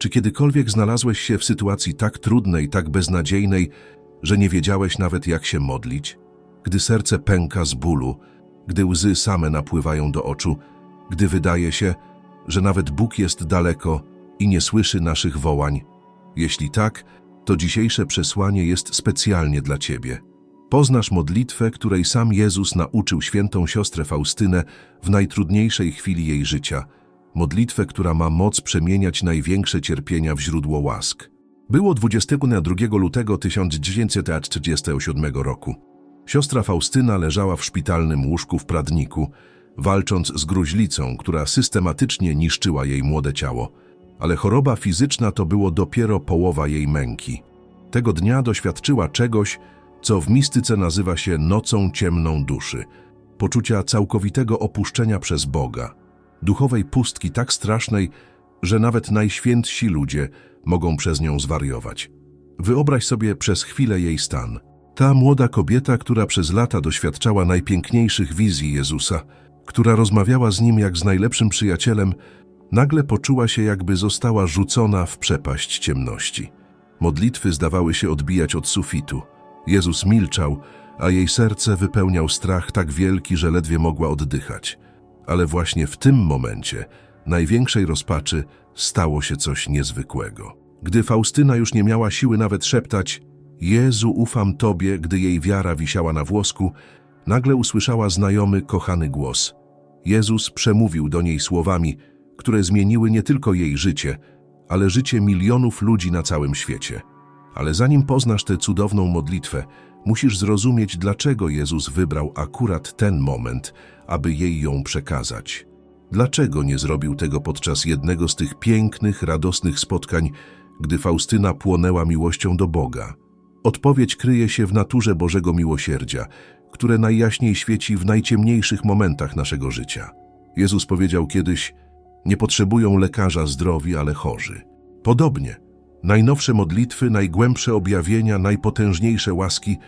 Czy kiedykolwiek znalazłeś się w sytuacji tak trudnej, tak beznadziejnej, że nie wiedziałeś nawet jak się modlić? Gdy serce pęka z bólu, gdy łzy same napływają do oczu, gdy wydaje się, że nawet Bóg jest daleko i nie słyszy naszych wołań. Jeśli tak, to dzisiejsze przesłanie jest specjalnie dla Ciebie. Poznasz modlitwę, której sam Jezus nauczył świętą siostrę Faustynę w najtrudniejszej chwili jej życia. Modlitwę, która ma moc przemieniać największe cierpienia w źródło łask. Było 22 lutego 1947 roku. Siostra Faustyna leżała w szpitalnym łóżku w Pradniku, walcząc z gruźlicą, która systematycznie niszczyła jej młode ciało. Ale choroba fizyczna to było dopiero połowa jej męki. Tego dnia doświadczyła czegoś, co w mistyce nazywa się nocą ciemną duszy, poczucia całkowitego opuszczenia przez Boga, duchowej pustki tak strasznej, że nawet najświętsi ludzie mogą przez nią zwariować. Wyobraź sobie przez chwilę jej stan. Ta młoda kobieta, która przez lata doświadczała najpiękniejszych wizji Jezusa, która rozmawiała z Nim jak z najlepszym przyjacielem, nagle poczuła się jakby została rzucona w przepaść ciemności. Modlitwy zdawały się odbijać od sufitu. Jezus milczał, a jej serce wypełniał strach tak wielki, że ledwie mogła oddychać. Ale właśnie w tym momencie, największej rozpaczy, stało się coś niezwykłego. Gdy Faustyna już nie miała siły nawet szeptać Jezu, ufam Tobie, gdy jej wiara wisiała na włosku, nagle usłyszała znajomy, kochany głos. Jezus przemówił do niej słowami, które zmieniły nie tylko jej życie, ale życie milionów ludzi na całym świecie. Ale zanim poznasz tę cudowną modlitwę, musisz zrozumieć, dlaczego Jezus wybrał akurat ten moment, aby jej ją przekazać. Dlaczego nie zrobił tego podczas jednego z tych pięknych, radosnych spotkań, gdy Faustyna płonęła miłością do Boga? Odpowiedź kryje się w naturze Bożego miłosierdzia, które najjaśniej świeci w najciemniejszych momentach naszego życia. Jezus powiedział kiedyś, nie potrzebują lekarza zdrowi, ale chorzy. Podobnie, najnowsze modlitwy, najgłębsze objawienia, najpotężniejsze łaski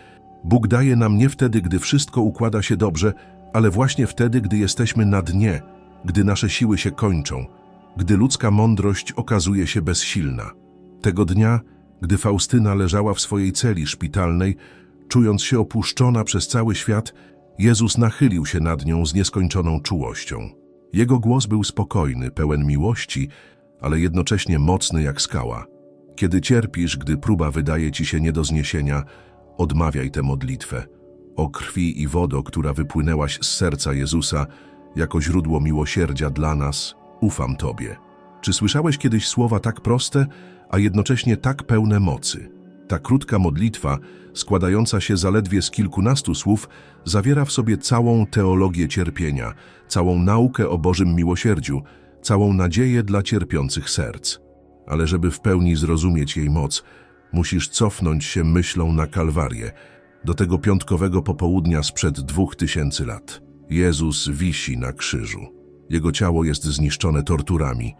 Bóg daje nam nie wtedy, gdy wszystko układa się dobrze, ale właśnie wtedy, gdy jesteśmy na dnie, gdy nasze siły się kończą, gdy ludzka mądrość okazuje się bezsilna. Tego dnia, gdy Faustyna leżała w swojej celi szpitalnej, czując się opuszczona przez cały świat, Jezus nachylił się nad nią z nieskończoną czułością. Jego głos był spokojny, pełen miłości, ale jednocześnie mocny jak skała. Kiedy cierpisz, gdy próba wydaje ci się nie do zniesienia, odmawiaj tę modlitwę. O krwi i wodo, która wypłynęłaś z serca Jezusa, jako źródło miłosierdzia dla nas, ufam Tobie. Czy słyszałeś kiedyś słowa tak proste, a jednocześnie tak pełne mocy? Ta krótka modlitwa, składająca się zaledwie z kilkunastu słów, zawiera w sobie całą teologię cierpienia, całą naukę o Bożym miłosierdziu, całą nadzieję dla cierpiących serc. Ale żeby w pełni zrozumieć jej moc, musisz cofnąć się myślą na Kalwarię, do tego piątkowego popołudnia sprzed dwóch tysięcy lat. Jezus wisi na krzyżu. Jego ciało jest zniszczone torturami.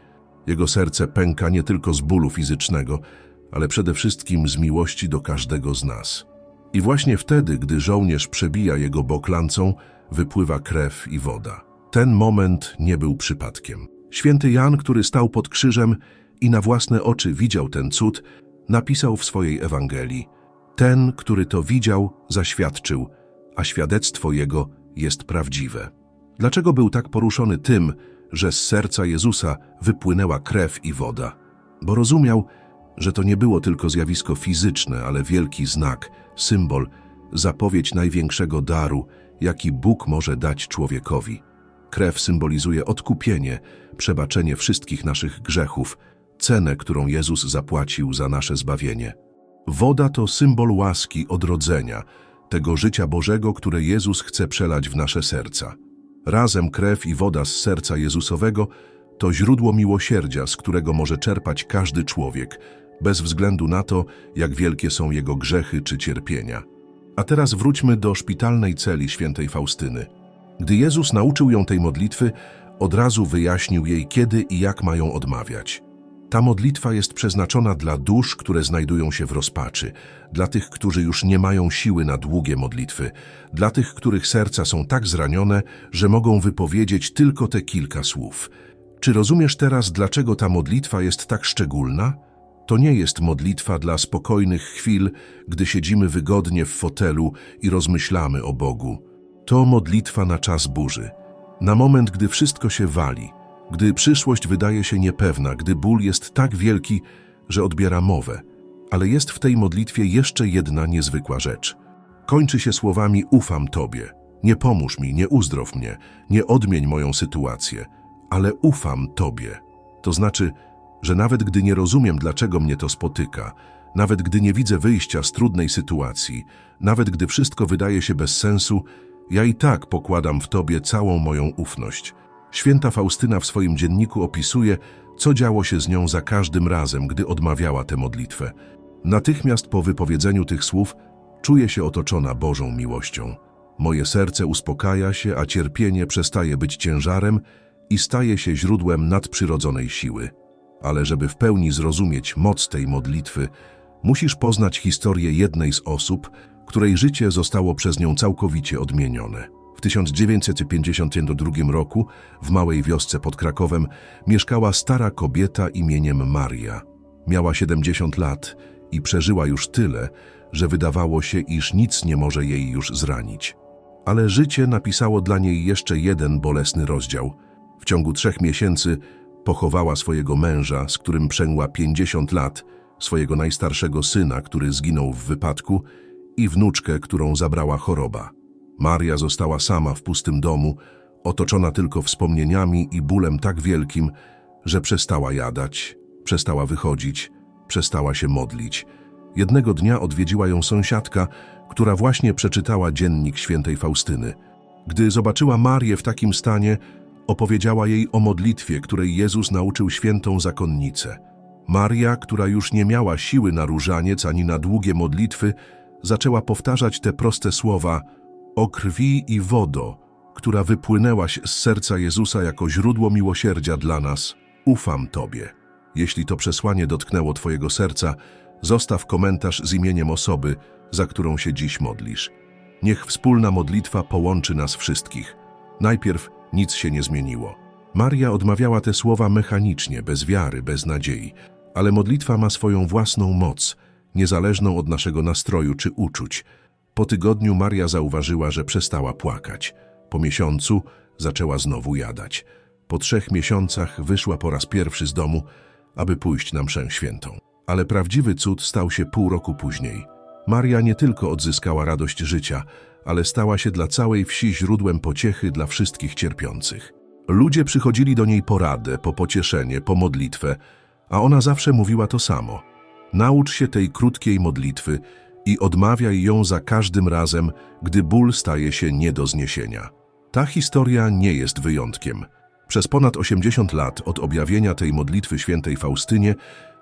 Jego serce pęka nie tylko z bólu fizycznego, ale przede wszystkim z miłości do każdego z nas. I właśnie wtedy, gdy żołnierz przebija jego bok lancą, wypływa krew i woda. Ten moment nie był przypadkiem. Święty Jan, który stał pod krzyżem i na własne oczy widział ten cud, napisał w swojej Ewangelii: Ten, który to widział, zaświadczył, a świadectwo jego jest prawdziwe. Dlaczego był tak poruszony tym, że z serca Jezusa wypłynęła krew i woda? Bo rozumiał, że to nie było tylko zjawisko fizyczne, ale wielki znak, symbol, zapowiedź największego daru, jaki Bóg może dać człowiekowi. Krew symbolizuje odkupienie, przebaczenie wszystkich naszych grzechów, cenę, którą Jezus zapłacił za nasze zbawienie. Woda to symbol łaski, odrodzenia, tego życia Bożego, które Jezus chce przelać w nasze serca. Razem krew i woda z serca Jezusowego to źródło miłosierdzia, z którego może czerpać każdy człowiek, bez względu na to, jak wielkie są jego grzechy czy cierpienia. A teraz wróćmy do szpitalnej celi świętej Faustyny. Gdy Jezus nauczył ją tej modlitwy, od razu wyjaśnił jej, kiedy i jak mają odmawiać. Ta modlitwa jest przeznaczona dla dusz, które znajdują się w rozpaczy, dla tych, którzy już nie mają siły na długie modlitwy, dla tych, których serca są tak zranione, że mogą wypowiedzieć tylko te kilka słów. Czy rozumiesz teraz, dlaczego ta modlitwa jest tak szczególna? To nie jest modlitwa dla spokojnych chwil, gdy siedzimy wygodnie w fotelu i rozmyślamy o Bogu. To modlitwa na czas burzy, na moment, gdy wszystko się wali, gdy przyszłość wydaje się niepewna, gdy ból jest tak wielki, że odbiera mowę. Ale jest w tej modlitwie jeszcze jedna niezwykła rzecz. Kończy się słowami ufam Tobie. Nie pomóż mi, nie uzdrow mnie, nie odmień moją sytuację, ale ufam Tobie. To znaczy, że nawet gdy nie rozumiem, dlaczego mnie to spotyka, nawet gdy nie widzę wyjścia z trudnej sytuacji, nawet gdy wszystko wydaje się bez sensu, ja i tak pokładam w Tobie całą moją ufność. Święta Faustyna w swoim dzienniku opisuje, co działo się z nią za każdym razem, gdy odmawiała tę modlitwę. Natychmiast po wypowiedzeniu tych słów czuję się otoczona Bożą miłością. Moje serce uspokaja się, a cierpienie przestaje być ciężarem i staje się źródłem nadprzyrodzonej siły. Ale żeby w pełni zrozumieć moc tej modlitwy, musisz poznać historię jednej z osób, której życie zostało przez nią całkowicie odmienione. W 1952 roku w małej wiosce pod Krakowem mieszkała stara kobieta imieniem Maria. Miała 70 lat i przeżyła już tyle, że wydawało się, iż nic nie może jej już zranić. Ale życie napisało dla niej jeszcze jeden bolesny rozdział. W ciągu trzech miesięcy pochowała swojego męża, z którym przęgła 50 lat, swojego najstarszego syna, który zginął w wypadku, i wnuczkę, którą zabrała choroba. Maria została sama w pustym domu, otoczona tylko wspomnieniami i bólem tak wielkim, że przestała jadać, przestała wychodzić, przestała się modlić. Jednego dnia odwiedziła ją sąsiadka, która właśnie przeczytała dziennik świętej Faustyny. Gdy zobaczyła Marię w takim stanie, opowiedziała jej o modlitwie, której Jezus nauczył świętą zakonnicę. Maria, która już nie miała siły na różaniec ani na długie modlitwy, zaczęła powtarzać te proste słowa o krwi i wodo, która wypłynęłaś z serca Jezusa jako źródło miłosierdzia dla nas. Ufam Tobie. Jeśli to przesłanie dotknęło Twojego serca, zostaw komentarz z imieniem osoby, za którą się dziś modlisz. Niech wspólna modlitwa połączy nas wszystkich. Najpierw nic się nie zmieniło. Maria odmawiała te słowa mechanicznie, bez wiary, bez nadziei, ale modlitwa ma swoją własną moc, niezależną od naszego nastroju czy uczuć. Po tygodniu Maria zauważyła, że przestała płakać. Po miesiącu zaczęła znowu jadać. Po trzech miesiącach wyszła po raz pierwszy z domu, aby pójść na mszę świętą. Ale prawdziwy cud stał się pół roku później. Maria nie tylko odzyskała radość życia, ale stała się dla całej wsi źródłem pociechy dla wszystkich cierpiących. Ludzie przychodzili do niej po radę, po pocieszenie, po modlitwę, a ona zawsze mówiła to samo. Naucz się tej krótkiej modlitwy i odmawiaj ją za każdym razem, gdy ból staje się nie do zniesienia. Ta historia nie jest wyjątkiem. Przez ponad 80 lat od objawienia tej modlitwy świętej Faustynie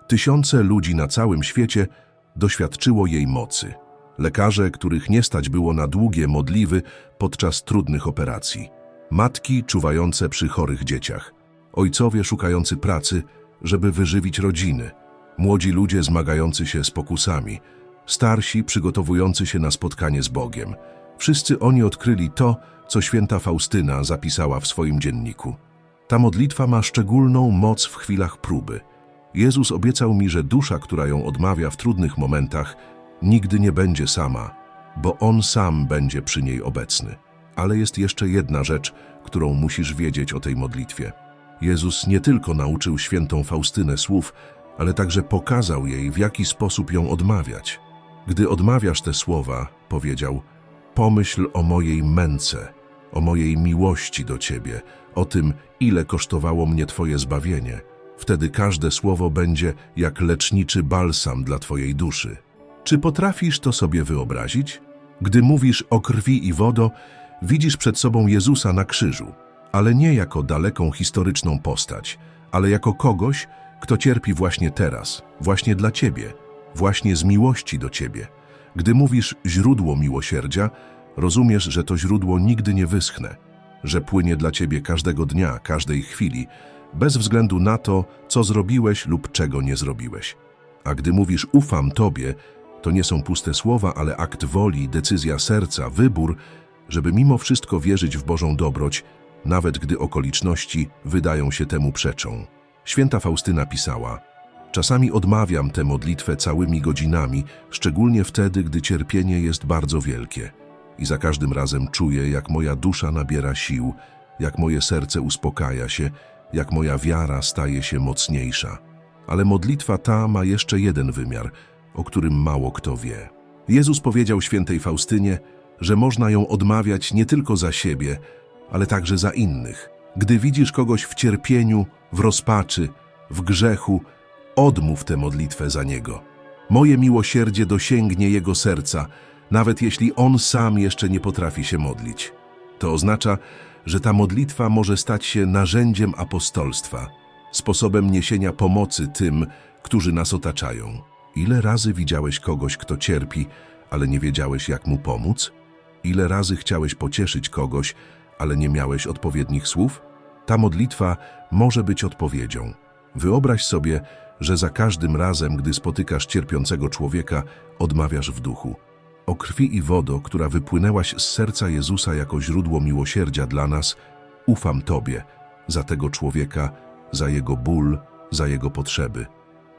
tysiące ludzi na całym świecie doświadczyło jej mocy. Lekarze, których nie stać było na długie modliwy podczas trudnych operacji. Matki czuwające przy chorych dzieciach. Ojcowie szukający pracy, żeby wyżywić rodziny. Młodzi ludzie zmagający się z pokusami. Starsi przygotowujący się na spotkanie z Bogiem. Wszyscy oni odkryli to, co święta Faustyna zapisała w swoim dzienniku. Ta modlitwa ma szczególną moc w chwilach próby. Jezus obiecał mi, że dusza, która ją odmawia w trudnych momentach, nigdy nie będzie sama, bo On sam będzie przy niej obecny. Ale jest jeszcze jedna rzecz, którą musisz wiedzieć o tej modlitwie. Jezus nie tylko nauczył świętą Faustynę słów, ale także pokazał jej, w jaki sposób ją odmawiać. Gdy odmawiasz te słowa, powiedział, pomyśl o mojej męce, o mojej miłości do Ciebie, o tym, ile kosztowało mnie Twoje zbawienie. Wtedy każde słowo będzie jak leczniczy balsam dla Twojej duszy. Czy potrafisz to sobie wyobrazić? Gdy mówisz o krwi i wodo, widzisz przed sobą Jezusa na krzyżu, ale nie jako daleką historyczną postać, ale jako kogoś, kto cierpi właśnie teraz, właśnie dla Ciebie, właśnie z miłości do Ciebie. Gdy mówisz źródło miłosierdzia, rozumiesz, że to źródło nigdy nie wyschnie, że płynie dla Ciebie każdego dnia, każdej chwili, bez względu na to, co zrobiłeś lub czego nie zrobiłeś. A gdy mówisz ufam Tobie, to nie są puste słowa, ale akt woli, decyzja serca, wybór, żeby mimo wszystko wierzyć w Bożą dobroć, nawet gdy okoliczności wydają się temu przeczą. Święta Faustyna pisała: Czasami odmawiam tę modlitwę całymi godzinami, szczególnie wtedy, gdy cierpienie jest bardzo wielkie. I za każdym razem czuję, jak moja dusza nabiera sił, jak moje serce uspokaja się, jak moja wiara staje się mocniejsza. Ale modlitwa ta ma jeszcze jeden wymiar, o którym mało kto wie. Jezus powiedział świętej Faustynie, że można ją odmawiać nie tylko za siebie, ale także za innych. Gdy widzisz kogoś w cierpieniu, w rozpaczy, w grzechu, odmów tę modlitwę za niego. Moje miłosierdzie dosięgnie jego serca, nawet jeśli on sam jeszcze nie potrafi się modlić. To oznacza, że ta modlitwa może stać się narzędziem apostolstwa, sposobem niesienia pomocy tym, którzy nas otaczają. Ile razy widziałeś kogoś, kto cierpi, ale nie wiedziałeś, jak mu pomóc? Ile razy chciałeś pocieszyć kogoś, ale nie miałeś odpowiednich słów? Ta modlitwa może być odpowiedzią. Wyobraź sobie, że za każdym razem, gdy spotykasz cierpiącego człowieka, odmawiasz w duchu. O krwi i wodo, która wypłynęłaś z serca Jezusa jako źródło miłosierdzia dla nas, ufam Tobie, za tego człowieka, za jego ból, za jego potrzeby.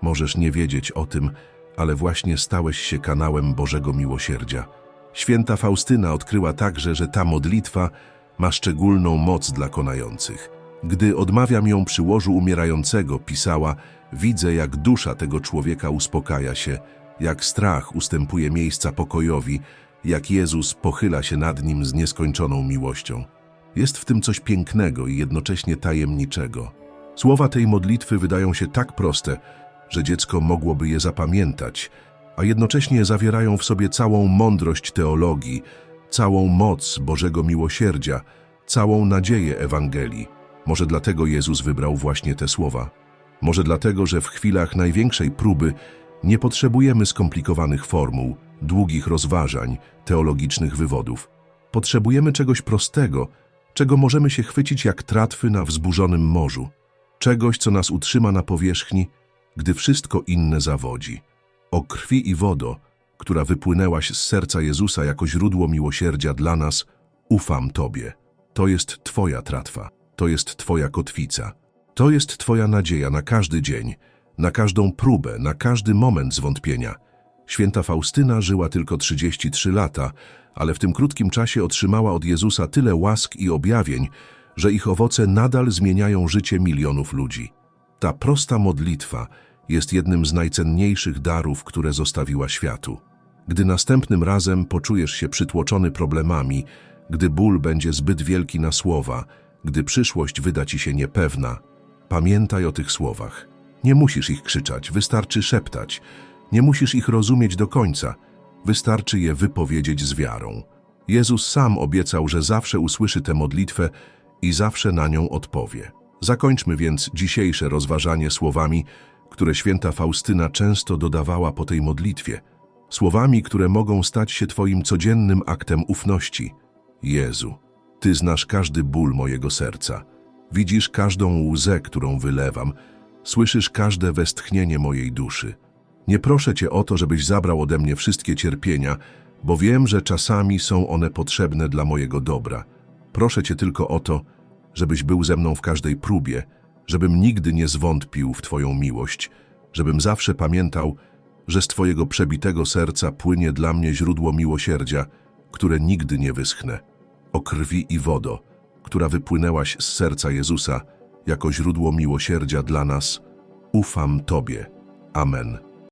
Możesz nie wiedzieć o tym, ale właśnie stałeś się kanałem Bożego Miłosierdzia. Święta Faustyna odkryła także, że ta modlitwa ma szczególną moc dla konających. Gdy odmawiam ją przy łożu umierającego, pisała, widzę jak dusza tego człowieka uspokaja się, jak strach ustępuje miejsca pokojowi, jak Jezus pochyla się nad nim z nieskończoną miłością. Jest w tym coś pięknego i jednocześnie tajemniczego. Słowa tej modlitwy wydają się tak proste, że dziecko mogłoby je zapamiętać, a jednocześnie zawierają w sobie całą mądrość teologii, całą moc Bożego miłosierdzia, całą nadzieję Ewangelii. Może dlatego Jezus wybrał właśnie te słowa. Może dlatego, że w chwilach największej próby nie potrzebujemy skomplikowanych formuł, długich rozważań, teologicznych wywodów. Potrzebujemy czegoś prostego, czego możemy się chwycić jak tratwy na wzburzonym morzu. Czegoś, co nas utrzyma na powierzchni, gdy wszystko inne zawodzi. O krwi i wodo, która wypłynęłaś z serca Jezusa jako źródło miłosierdzia dla nas, ufam Tobie. To jest Twoja tratwa, to jest Twoja kotwica. To jest Twoja nadzieja na każdy dzień, na każdą próbę, na każdy moment zwątpienia. Święta Faustyna żyła tylko 33 lata, ale w tym krótkim czasie otrzymała od Jezusa tyle łask i objawień, że ich owoce nadal zmieniają życie milionów ludzi. Ta prosta modlitwa jest jednym z najcenniejszych darów, które zostawiła światu. Gdy następnym razem poczujesz się przytłoczony problemami, gdy ból będzie zbyt wielki na słowa, gdy przyszłość wyda ci się niepewna, pamiętaj o tych słowach. Nie musisz ich krzyczeć, wystarczy szeptać. Nie musisz ich rozumieć do końca, wystarczy je wypowiedzieć z wiarą. Jezus sam obiecał, że zawsze usłyszy tę modlitwę i zawsze na nią odpowie. Zakończmy więc dzisiejsze rozważanie słowami, które święta Faustyna często dodawała po tej modlitwie. Słowami, które mogą stać się Twoim codziennym aktem ufności. Jezu, Ty znasz każdy ból mojego serca. Widzisz każdą łzę, którą wylewam. Słyszysz każde westchnienie mojej duszy. Nie proszę Cię o to, żebyś zabrał ode mnie wszystkie cierpienia, bo wiem, że czasami są one potrzebne dla mojego dobra. Proszę Cię tylko o to, żebyś był ze mną w każdej próbie, żebym nigdy nie zwątpił w Twoją miłość, żebym zawsze pamiętał, że z Twojego przebitego serca płynie dla mnie źródło miłosierdzia, które nigdy nie wyschnę. O krwi i wodo, która wypłynęłaś z serca Jezusa jako źródło miłosierdzia dla nas, ufam Tobie. Amen.